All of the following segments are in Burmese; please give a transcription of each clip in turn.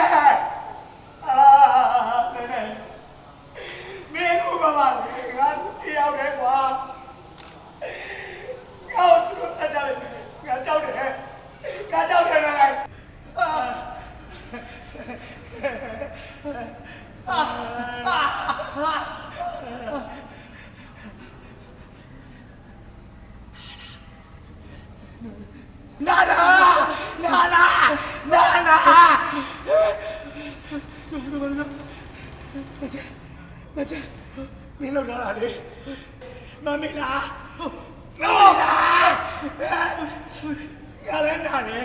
that. မချေမင်းလောက်လာတာလေမမေးလားနော်ငါလည်းနာတယ်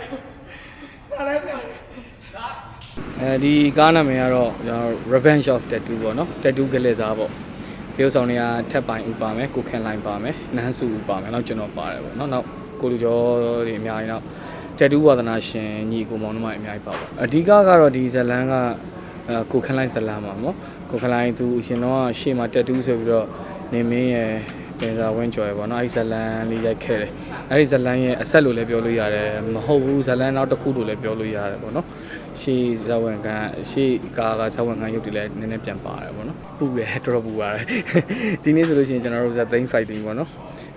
ငါလည်းနာတယ်အဲဒီကားနာမည်ကတော့ကျွန်တော် Revenge of Tattoo ပေါ့နော် Tattoo ကလေးစားပေါ့တရုတ်ဆောင်တွေကထက်ပိုင်ဥပါမယ်ကိုခင်လိုင်းပါမယ်နန်းစုဥပါမယ်နောက်ကျွန်တော်ပါတယ်ပေါ့နော်နောက်ကိုလူကျော်တွေအများကြီးနောက် Tattoo ဝါသနာရှင်ညီကိုမောင်တို့မှအများကြီးပါပေါ့အဓိကကတော့ဒီဇလန်းကအဲ ကိုခင်လိုင်းဇလန်းပါပေါ့ကိုခင်လိုင်းသူအရှင်တော့ရှေ့မှာ Tattoo ဆိုပြီးတော့နေမင်းရဲ့တင်စာဝင်းကျော်ရယ်ပေါ့နော်အဲဒီဇလန်းလေးရိုက်ခဲ့တယ်အဲဒီဇလန်းရဲ့အဆက်လို့လည်းပြောလို့ရတယ်မဟုတ်ဘူးဇလန်းနောက်တစ်ခုလို့လည်းပြောလို့ရတယ်ပေါ့နော်ရှေ့ဇဝင်ကန်ရှေ့ကာကဇဝင်ကန်ရုပ်တွေလည်းနည်းနည်းပြန်ပါတယ်ပေါ့နော်ပူရတော်တော်ပူပါတယ်ဒီနေ့ဆိုလို့ရှိရင်ကျွန်တော်တို့ဇသိန်း fighting ပေါ့နော်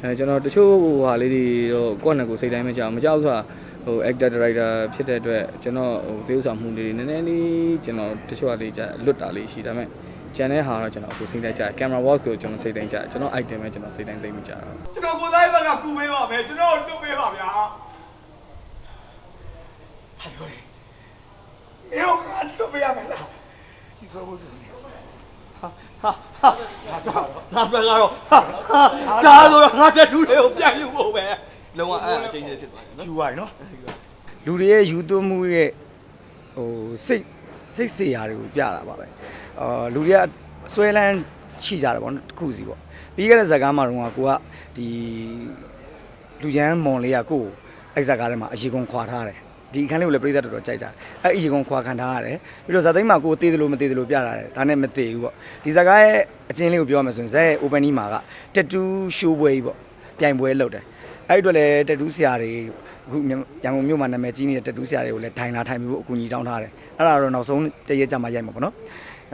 အဲကျွန်တော်တချို့ဟိုဟာလေးတွေတော့ကိုယ့်နဲ့ကိုယ်စိတ်တိုင်းမကြောက်မကြောက်ဆိုတာ ဟို actor director ဖြစ်တဲ့အတွက်ကျွန်တော်ဟိုသေဥဆောင်မှုလေးတွေနည်းနည်းလေးကျွန်တော်တချို့ဟာလေးကြာလွတ်တာလေးရှိဒါပေမဲ့ကျန်တဲ့ဟာတော့ကျွန်တော်အခုစိတ်တိုင်းကြာ camera work ကိုကျွန်တော်စိတ်တိုင်းကြာကျွန်တော် item ပဲကျွန်တော်စိတ်တိုင်းသိမ့်မကြတော့ကျွန်တော်ကိုယ်သားဘက်ကကူပေးပါမယ်ကျွန်တော်တို့ပေးပါဗျာဟာပြောတယ်မင်းကငါတို့ပေးရမယ်လားကြည့်ဆိုဖို့ဆိုနေဟာဟာဟာငါပြန်လာတော့ဟာဒါဆိုတော့ငါတက်တူးတွေကိုပြန်ယူဖို့ပဲ လုံးဝအဲ့အချင်းချင်းဖြစ်သွားတယ်နော်ယူပါနော်လူတွေရဲ့ယူသွင်းမှုရဲ့ဟိုစိတ်စိတ်စေရာတွေကိုပြတာပါပဲအာလူတွေကဆွဲလန်းချိကြတယ်ပေါ့နော်တစ်ခုစီပေါ့ပြီးခဲ့တဲ့ဇာတ်ကားမှာတော့ကိုကဒီလူချမ်းမွန်လေးကကိုကိုအဲ့ဇာတ်ကားထဲမှာအရေကုန်ခွာထားတယ်ဒီအခန်းလေးကိုလည်းပြည်သက်တော်တော်ကြိုက်ကြတယ်အဲ့အရေကုန်ခွာခံထားရတယ်ပြီးတော့ဇာတ်သိမ်းမှာကိုသေးတယ်လို့မသေးတယ်လို့ပြတာတယ်ဒါနဲ့မသေးဘူးပေါ့ဒီဇာတ်ကားရဲ့အချင်းလေးကိုပြောရမယ်ဆိုရင်ဇက်ရဲ့ opening မှာက tattoo show ပွဲကြီးပေါ့ ပြိုင်ပွဲလုပ်တယ်အဲ့ဒီအတွက်လည်း tattoo ဆရာတွေအခုမြန်မာရန်ကုန်မြို့မှာနာမည်ကြီးနေတဲ့ tattoo ဆရာတွေကိုလည်းထိုင်လာထိုင်ပြီးဖို့အကူအညီတောင်းထားတယ်အဲ့ဒါတော့နောက်ဆုံးတရက်ကြမှာရိုက်မှာပေါ့နော်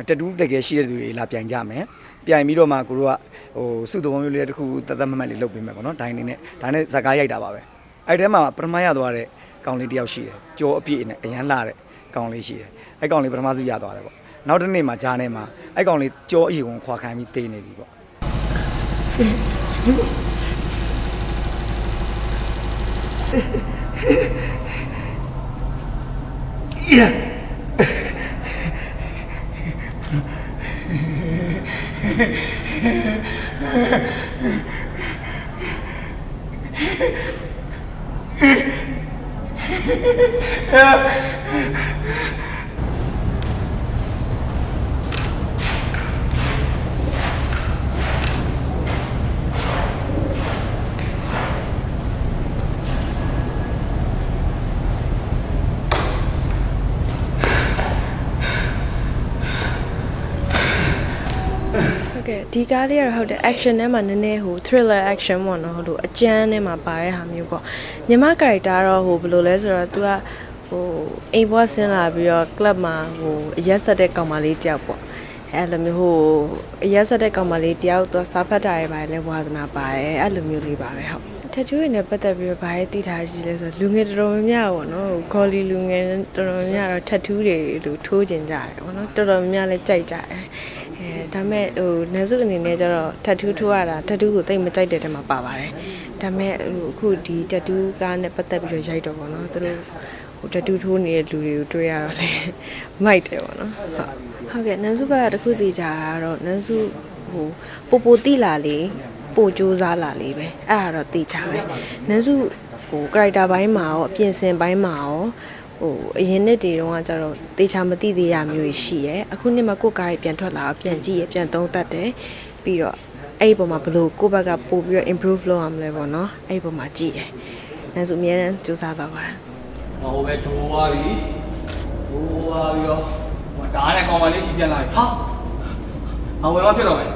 တတူးတကယ်ရှိတဲ့သူတွေလာပြန်ကြမယ်ပြန်ပြီးတော့မှကိုတို့ကဟိုစုတော်မျိုးလေးတစ်ခုတသက်မမတ်လေးလုပ်ပေးမယ်ပေါ့နော်ဒိုင်းနေနဲ့ဒါနဲ့ဇကားရိုက်တာပါပဲအဲ့ထဲမှာပထမရသွားတဲ့ကောင်လေးတစ်ယောက်ရှိတယ်ကြောအပြည့်နဲ့အရန်လာတဲ့ကောင်လေးရှိတယ်အဲ့ကောင်လေးပထမစုရသွားတယ်ပေါ့နောက်တစ်နေ့မှာဂျားနေမှာအဲ့ကောင်လေးကြောအီကုန်ခွာခိုင်းပြီးတေးနေပြီပေါ့ Yeah. တ်ကဲ့ဒီကားလေးကတော့ဟုတ်တယ် action ထဲမှာနည်းနည်းဟို thriller action ပေါ့နော်ဟိုလိုအကြမ်းထဲမှာပါတဲ့ဟာမျိုးပေါ့ညီမ character တော့ဟိုဘယ်လိုလဲဆိုတော့ तू ကဟိုအိမ်ဘွားဆင်းလာပြီးတော့ club မှာဟိုအရက်ဆက်တဲ့ကောင်မလေးတယောက်ပေါ့အဲ့လိုမျိုးဟိုအရက်ဆက်တဲ့ကောင်မလေးတယောက်သူစာဖတ်တာတွေပါတယ်လဲဝါသနာပါတယ်အဲ့လိုမျိုးလေးပါပဲဟုတ်ထက်ချူရနဲ့ပတ်သက်ပြီးတော့ဘာရဲ့တည်ထားရှိလဲဆိုတော့လူငယ်တော်တော်များများပေါ့နော်ဂေါ်လီလူငယ်တော်တော်များများတော့ထက်ထူးတွေလိုထိုးကျင်ကြတယ်ပေါ့နော်တော်တော်များများလည်းကြိုက်ကြတယ် အဲဒါမဲ့ဟိုနန်းစုအနေနဲ့ကျတော့ထက်ထူးထိုးရတာထက်ထူးကိုတိတ်မကြိုက်တဲ့တဲမှာပါပါတယ်ဒါမဲ့ဟိုအခုဒီတက်တူးကားနဲ့ပတ်သက်ပြီးတော့ရိုက်တော့ပေါ့နော်သူတို့ဟိုတက်တူးထိုးနေတဲ့လူတွေကိုတွေ့ရတော့လေမိုက်တယ်ပေါ့နော်ဟုတ်ဟုတ်ကဲ့နန်းစုဘက်ကတခုသိကြတာကတော့နန်းစုဟိုပိုပိုတိလာလေးပိုကြိုးစားလာလေးပဲအဲ့ဒါတော့သိချပဲနန်းစုဟို character ဘိုင်းမှာရောအပြင်ဆင်ဘိုင်းမှာရော ဟိုအရင်နှစ်တွေတုန်းကကျတော့တေချာမသိသေးရမျိုးကြီးရှိရဲအခုနှစ်မှာကိုယ့်ကားကြီးပြန်ထွက်လာတော့ပြန်ကြည့်ရပြန်သုံးသပ်တယ်ပြီးတော့အဲ့ဒီပုံမှာဘလို့ကိုယ့်ဘက်ကပို့ပြီးတော့ improve လုပ်ရမလဲပေါ့နော်အဲ့ဒီပုံမှာကြည့်တယ်နန်းစုအများနဲ့စူးစမ်းတော့ပါတယ်ဟိုပဲဒိုးသွားပြီဒိုးသွားပြီးတော့ဟိုဒါနဲ့ကောင်မလေးရှိပြန်လာပြီဟာအဝင်မဖြစ်တော့မယ်